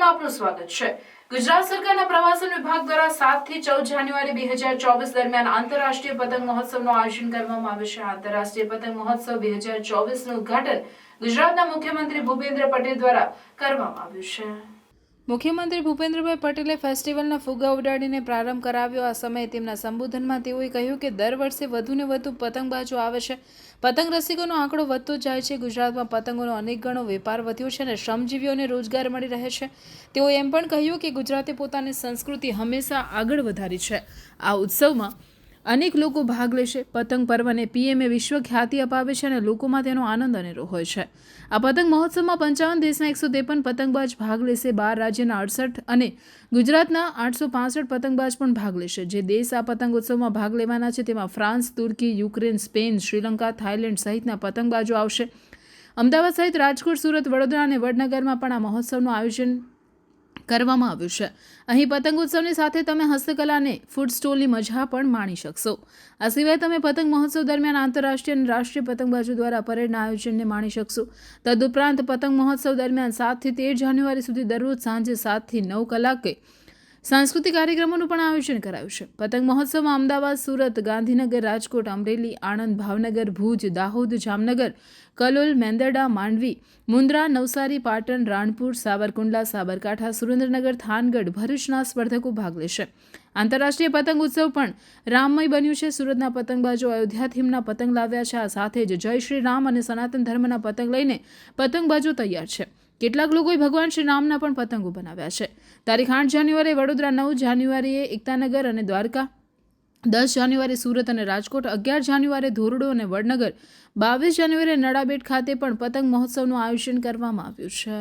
આપનું સ્વાગત છે. ગુજરાત સરકારના પ્રવાસન વિભાગ દ્વારા સાતથી ચૌદ જાન્યુઆરી બે હજાર ચોવીસ દરમિયાન આંતરરાષ્ટ્રીય પતંગ મહોત્સવનું આયોજન કરવામાં આવ્યું છે. આંતરરાષ્ટ્રીય પતંગ મહોત્સવ બે હજાર ચોવીસનું ઉદઘાટન ગુજરાતના મુખ્યમંત્રી ભૂપેન્દ્ર પટેલ દ્વારા કરવામાં આવ્યું છે. મુખ્યમંત્રી ભૂપેન્દ્રભાઈ પટેલે ફેસ્ટિવલના ફુગ્ગા ઉડાડીને પ્રારંભ કરાવ્યો. આ સમયે તેમના સંબોધનમાં તેઓએ કહ્યું કે દર વર્ષે વધુને વધુ પતંગબાજો આવે છે. પતંગ રસિકોનો આંકડો વધતો જાય છે. ગુજરાતમાં પતંગોનો અનેક ગણો વેપાર વધ્યો છે અને શ્રમજીવીઓને રોજગાર મળી રહે છે. તેઓ એમ પણ કહ્યું કે ગુજરાતે પોતાની સંસ્કૃતિ હંમેશા આગળ વધારી છે. આ ઉત્સવમાં અનેક લોકો ભાગ લેશે. પતંગ પર્વને પીએમએ વિશ્વ ખ્યાતિ અપાવે છે અને લોકોમાં તેનો આનંદ અનેરો હોય છે. આ પતંગ મહોત્સવમાં પંચાવન દેશના એકસો ત્રેપન પતંગબાજ ભાગ લેશે. બાર રાજ્યના અડસઠ અને ગુજરાતના આઠસો પાસઠ પતંગબાજ પણ ભાગ લેશે. જે દેશ આ પતંગ ઉત્સવમાં ભાગ લેવાના છે તેમાં ફ્રાન્સ, તુર્કી, યુક્રેન, સ્પેન, શ્રીલંકા, થાઇલેન્ડ સહિતના પતંગબાજો આવશે. અમદાવાદ સહિત રાજકોટ, સુરત, વડોદરા અને વડનગરમાં પણ આ મહોત્સવનું આયોજન કરવામાં આવ્યું છે. અહીં પતંગ ઉત્સવની સાથે તમે હસ્તકલાને ફૂડ સ્ટોલની મજા પણ માણી શકશો. આ સિવાય તમે પતંગ મહોત્સવ દરમિયાન આંતરરાષ્ટ્રીય અને રાષ્ટ્રીય પતંગબાજો દ્વારા પરેડના આયોજનને માણી શકશો. તદુપરાંત પતંગ મહોત્સવ દરમિયાન સાતથી તેર જાન્યુઆરી સુધી દરરોજ સાંજે સાતથી નવ કલાકે સાંસ્કૃતિક કાર્યક્રમોનું પણ આયોજન કરાયું છે. પતંગ મહોત્સવમાં અમદાવાદ, સુરત, ગાંધીનગર, રાજકોટ, અમરેલી, આણંદ, ભાવનગર, ભુજ, દાહોદ, જામનગર, કલોલ, મેંદરડા, માંડવી, મુન્દ્રા, નવસારી, પાટણ, રાણપુર સાબરકુંડલા સાબરકાંઠા, સુરેન્દ્રનગર, થાનગઢ, ભરૂચના સ્પર્ધકો ભાગ લેશે. આંતરરાષ્ટ્રીય પતંગ ઉત્સવ પણ રામમય બન્યું છે. સુરતના પતંગબાજો અયોધ્યા થીમના પતંગ લાવ્યા છે. આ સાથે જ જય શ્રી રામ અને સનાતન ધર્મના પતંગ લઈને પતંગબાજો તૈયાર છે. કેટલાક લોકોએ ભગવાન શ્રી રામના પણ પતંગો બનાવ્યા છે. તારીખ આઠ જાન્યુઆરીએ વડોદરા, નવ જાન્યુઆરીએ એકતાનગર અને દ્વારકા, દસ જાન્યુઆરી સુરત અને રાજકોટ, અગિયાર જાન્યુઆરી ધોરડો અને વડનગર, બાવીસ જાન્યુઆરી નડાબેટ ખાતે પણ પતંગ મહોત્સવનું આયોજન કરવામાં આવ્યું છે.